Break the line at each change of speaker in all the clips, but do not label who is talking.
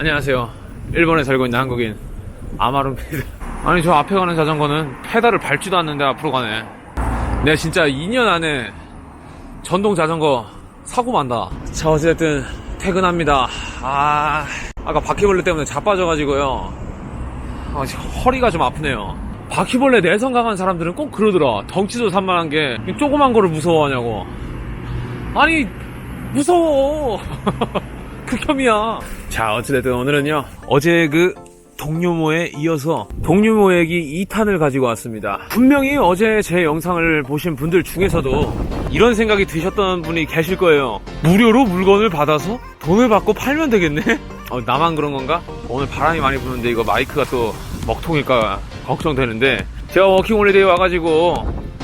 안녕하세요. 일본에 살고 있는 한국인 아마루입니다. 아니 저 앞에 가는 자전거는 페달을 밟지도 않는데 앞으로 가네. 내가 진짜 2년 안에 전동 자전거 사고 만다. 자 어쨌든 퇴근합니다. 아 아까 바퀴벌레 때문에 자빠져가지고요. 아, 허리가 좀 아프네요. 바퀴벌레 내성 강한 사람들은 꼭 그러더라. 덩치도 산만한 게 조그만 거를 무서워하냐고. 아니 무서워. 극혐이야. 자, 어찌됐든 오늘은요, 어제 그 동료모에 이어서 동료모액이 2탄을 가지고 왔습니다. 분명히 어제 제 영상을 보신 분들 중에서도 이런 생각이 드셨던 분이 계실 거예요. 무료로 물건을 받아서 돈을 받고 팔면 되겠네? 어, 나만 그런 건가? 오늘 바람이 많이 부는데 이거 마이크가 또 먹통일까 걱정되는데 제가 워킹홀리데이 와가지고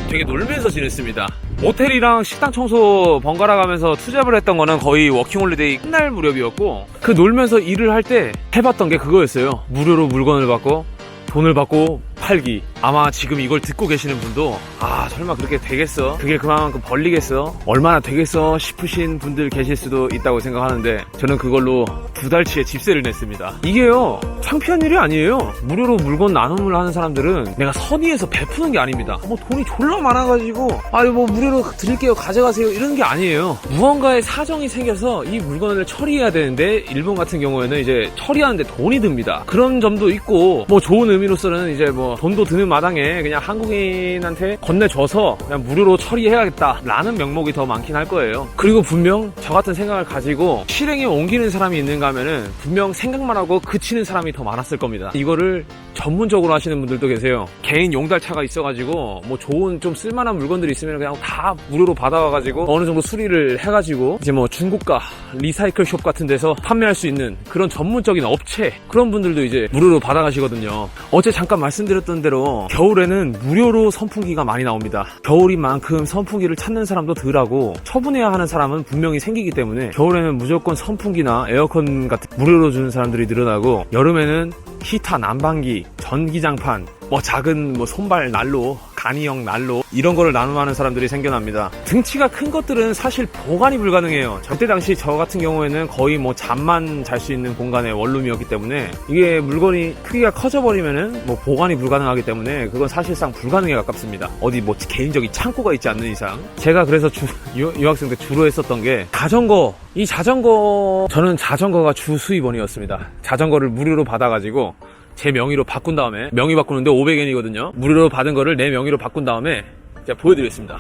되게 놀면서 지냈습니다. 모텔이랑 식당 청소 번갈아 가면서 투잡을 했던 거는 거의 워킹홀리데이 끝날 무렵이었고 그 놀면서 일을 할 때 해봤던 게 그거였어요. 무료로 물건을 받고 돈을 받고 팔기. 아마 지금 이걸 듣고 계시는 분도 아 설마 그렇게 되겠어? 그게 그만큼 벌리겠어? 얼마나 되겠어? 싶으신 분들 계실 수도 있다고 생각하는데 저는 그걸로 두 달치의 집세를 냈습니다. 이게요 창피한 일이 아니에요. 무료로 물건 나눔을 하는 사람들은 내가 선의해서 베푸는 게 아닙니다. 뭐 돈이 졸라 많아가지고 아니 뭐 무료로 드릴게요 가져가세요 이런 게 아니에요. 무언가의 사정이 생겨서 이 물건을 처리해야 되는데 일본 같은 경우에는 이제 처리하는데 돈이 듭니다. 그런 점도 있고 뭐 좋은 의미로서는 이제 뭐 돈도 드는 마당에 그냥 한국인한테 건네줘서 그냥 무료로 처리해야겠다라는 명목이 더 많긴 할 거예요. 그리고 분명 저 같은 생각을 가지고 실행에 옮기는 사람이 있는가 하면은 분명 생각만 하고 그치는 사람이 더 많았을 겁니다. 이거를 전문적으로 하시는 분들도 계세요. 개인 용달차가 있어가지고 뭐 좋은 좀 쓸만한 물건들이 있으면 그냥 다 무료로 받아와가지고 어느 정도 수리를 해가지고 이제 뭐 중고가 리사이클 숍 같은 데서 판매할 수 있는 그런 전문적인 업체 그런 분들도 이제 무료로 받아가시거든요. 어제 잠깐 말씀드렸던 대로 겨울에는 무료로 선풍기가 많이 나옵니다. 겨울인 만큼 선풍기를 찾는 사람도 덜하고 처분해야 하는 사람은 분명히 생기기 때문에 겨울에는 무조건 선풍기나 에어컨 같은 무료로 주는 사람들이 늘어나고 여름에는 히타 난방기, 전기장판, 뭐 작은 뭐 손발 난로, 간이형 난로 이런 거를 나눔하는 사람들이 생겨납니다. 등치가 큰 것들은 사실 보관이 불가능해요. 저때 당시 저 같은 경우에는 거의 뭐 잠만 잘 수 있는 공간의 원룸이었기 때문에 이게 물건이 크기가 커져 버리면은 뭐 보관이 불가능하기 때문에 그건 사실상 불가능에 가깝습니다. 어디 뭐 개인적인 창고가 있지 않는 이상 제가 그래서 주, 유, 유학생 때 주로 했었던 게 자전거 이 자전거 저는 자전거가 주 수입원이었습니다. 자전거를 무료로 받아가지고 제 명의로 바꾼 다음에 명의 바꾸는데 500엔이거든요. 무료로 받은 거를 내 명의로 바꾼 다음에 제가 보여드리겠습니다.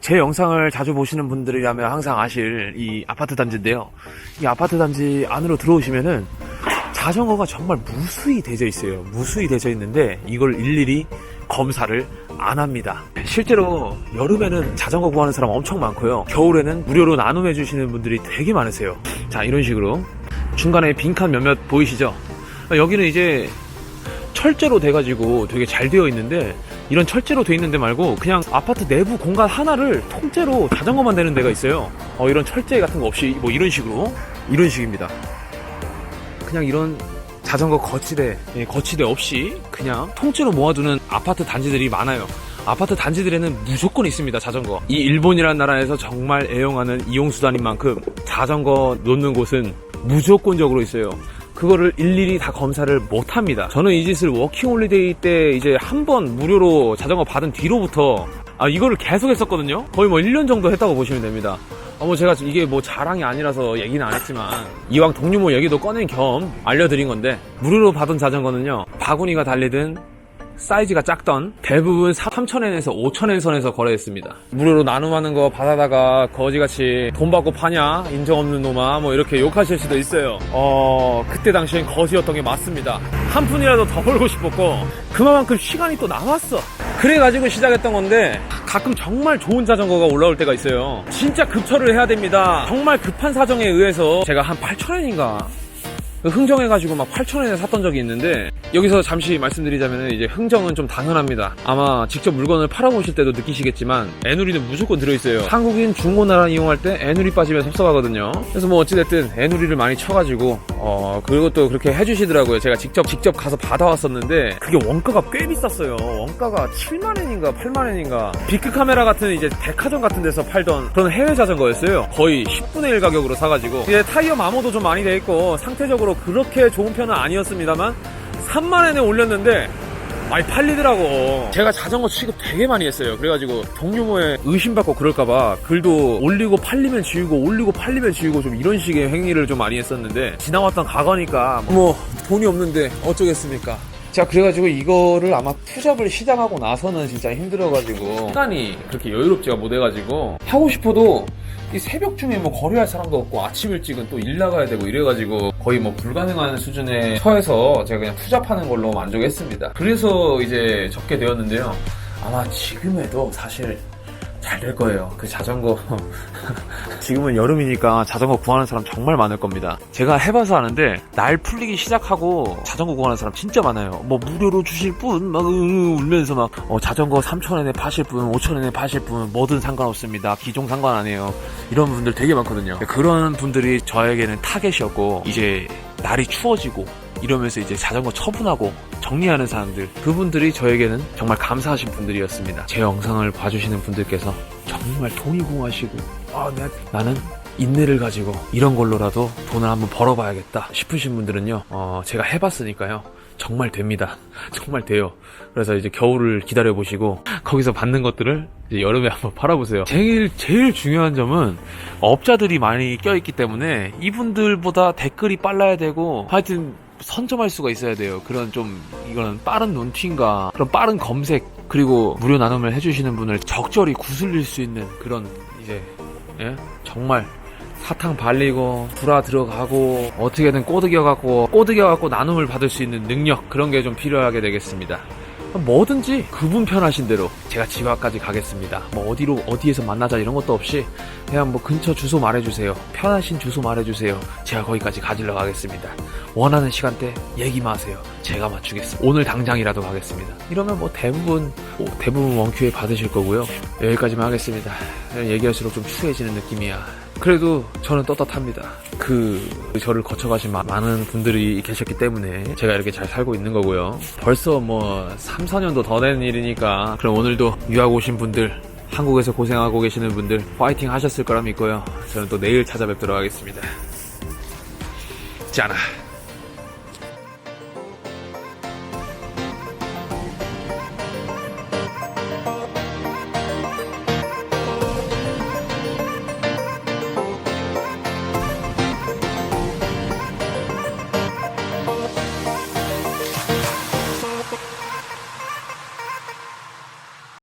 제 영상을 자주 보시는 분들이라면 항상 아실 이 아파트 단지인데요. 이 아파트 단지 안으로 들어오시면은 자전거가 정말 무수히 되져 있어요. 무수히 되져 있는데 이걸 일일이 검사를 안 합니다. 실제로 여름에는 자전거 구하는 사람 엄청 많고요. 겨울에는 무료로 나눔해 주시는 분들이 되게 많으세요. 자, 이런 식으로 중간에 빈칸 몇몇 보이시죠? 여기는 이제 철제로 돼가지고 되게 잘 되어 있는데 이런 철제로 돼 있는데 말고 그냥 아파트 내부 공간 하나를 통째로 자전거만 되는 데가 있어요. 어, 이런 철제 같은 거 없이 뭐 이런 식으로 이런 식입니다. 그냥 이런 자전거 거치대 예, 거치대 없이 그냥 통째로 모아두는 아파트 단지들이 많아요. 아파트 단지들에는 무조건 있습니다 자전거. 이 일본이라는 나라에서 정말 애용하는 이용수단인 만큼 자전거 놓는 곳은 무조건적으로 있어요. 그거를 일일이 다 검사를 못 합니다. 저는 이 짓을 워킹홀리데이 때 이제 한 번 무료로 자전거 받은 뒤로부터 아, 이거를 계속 했었거든요? 거의 뭐 1년 정도 했다고 보시면 됩니다. 아, 뭐 제가 이게 뭐 자랑이 아니라서 얘기는 안 했지만 이왕 동류모 얘기도 꺼낸 겸 알려드린 건데 무료로 받은 자전거는요 바구니가 달리든 사이즈가 작던 대부분 3,000엔에서 5,000엔 선에서 거래했습니다. 무료로 나눔하는 거 받아다가 거지같이 돈 받고 파냐? 인정 없는 놈아? 뭐 이렇게 욕하실 수도 있어요. 어, 그때 당시엔 거지였던 게 맞습니다. 한 푼이라도 더 벌고 싶었고 그만큼 시간이 또 남았어. 그래가지고 시작했던 건데 가끔 정말 좋은 자전거가 올라올 때가 있어요. 진짜 급처를 해야 됩니다. 정말 급한 사정에 의해서 제가 한 8,000엔인가 흥정해가지고 막 8,000원에 샀던 적이 있는데 여기서 잠시 말씀드리자면 이제 흥정은 좀 당연합니다. 아마 직접 물건을 팔아보실 때도 느끼시겠지만 애누리는 무조건 들어있어요. 한국인 중고나라 이용할 때 애누리 빠지면 섭섭하거든요. 그래서 뭐 어찌됐든 애누리를 많이 쳐가지고 어 그것도 그렇게 해주시더라고요. 제가 직접 직접 가서 받아왔었는데 그게 원가가 꽤 비쌌어요. 원가가 7만 엔인가 8만 엔인가 비크 카메라 같은 이제 백화점 같은 데서 팔던 그런 해외 자전거였어요. 거의 10분의 1 가격으로 사가지고 이제 타이어 마모도 좀 많이 돼 있고 상태적으로 그렇게 좋은 편은 아니었습니다만 3만엔에 올렸는데 많이 팔리더라고. 제가 자전거 취급 되게 많이 했어요. 그래가지고 동료모에 의심받고 그럴까봐 글도 올리고 팔리면 지우고 올리고 팔리면 지우고 좀 이런 식의 행위를 좀 많이 했었는데 지나왔던 과거니까 뭐 돈이 없는데 어쩌겠습니까. 자 그래가지고 이거를 아마 투잡을 시작하고 나서는 진짜 힘들어가지고 시간이 그렇게 여유롭지가 못해가지고 하고 싶어도 이 새벽 중에 뭐 거래할 사람도 없고 아침 일찍은 또 일 나가야 되고 이래가지고 거의 뭐 불가능한 수준에 처해서 제가 그냥 투잡하는 걸로 만족했습니다. 그래서 이제 접게 되었는데요. 아마 지금에도 사실 잘 될 거예요. 그 자전거. 지금은 여름이니까 자전거 구하는 사람 정말 많을 겁니다. 제가 해봐서 아는데, 날 풀리기 시작하고 자전거 구하는 사람 진짜 많아요. 뭐, 무료로 주실 분, 막, 으, 울면서 막, 어, 자전거 3,000원에 파실 분, 5,000원에 파실 분, 뭐든 상관없습니다. 기종 상관 안 해요. 이런 분들 되게 많거든요. 그런 분들이 저에게는 타겟이었고, 이제 날이 추워지고, 이러면서 이제 자전거 처분하고 정리하는 사람들. 그분들이 저에게는 정말 감사하신 분들이었습니다. 제 영상을 봐주시는 분들께서 정말 돈이 궁하시고 아 내가, 나는 인내를 가지고 이런 걸로라도 돈을 한번 벌어봐야겠다 싶으신 분들은요 어, 제가 해봤으니까요. 정말 됩니다. 정말 돼요. 그래서 이제 겨울을 기다려 보시고 거기서 받는 것들을 여름에 한번 팔아보세요. 제일 제일 중요한 점은 업자들이 많이 껴있기 때문에 이분들보다 댓글이 빨라야 되고 하여튼 선점할 수가 있어야 돼요. 그런 좀 이거는 빠른 논팅과 그런 빠른 검색 그리고 무료 나눔을 해주시는 분을 적절히 구슬릴 수 있는 그런 이제 예? 정말 사탕 발리고 불화 들어가고 어떻게든 꼬드겨 갖고 꼬드겨 갖고 나눔을 받을 수 있는 능력 그런 게 좀 필요하게 되겠습니다. 뭐든지 그분 편하신 대로 제가 집 앞까지 가겠습니다. 뭐 어디로 어디에서 만나자 이런 것도 없이 그냥 뭐 근처 주소 말해주세요. 편하신 주소 말해주세요. 제가 거기까지 가지러 가겠습니다. 원하는 시간대 얘기만 하세요. 제가 맞추겠습니다. 오늘 당장이라도 가겠습니다. 이러면 뭐 대부분 뭐 대부분 원큐에 받으실 거고요. 여기까지만 하겠습니다. 얘기할수록 좀 추해지는 느낌이야. 그래도 저는 떳떳합니다. 그 저를 거쳐가신 마- 많은 분들이 계셨기 때문에 제가 이렇게 잘 살고 있는 거고요. 벌써 뭐 3, 4년도 더 된 일이니까 그럼 오늘도 유학 오신 분들 한국에서 고생하고 계시는 분들 파이팅 하셨을 거라 믿고요. 저는 또 내일 찾아뵙도록 하겠습니다. 짠아.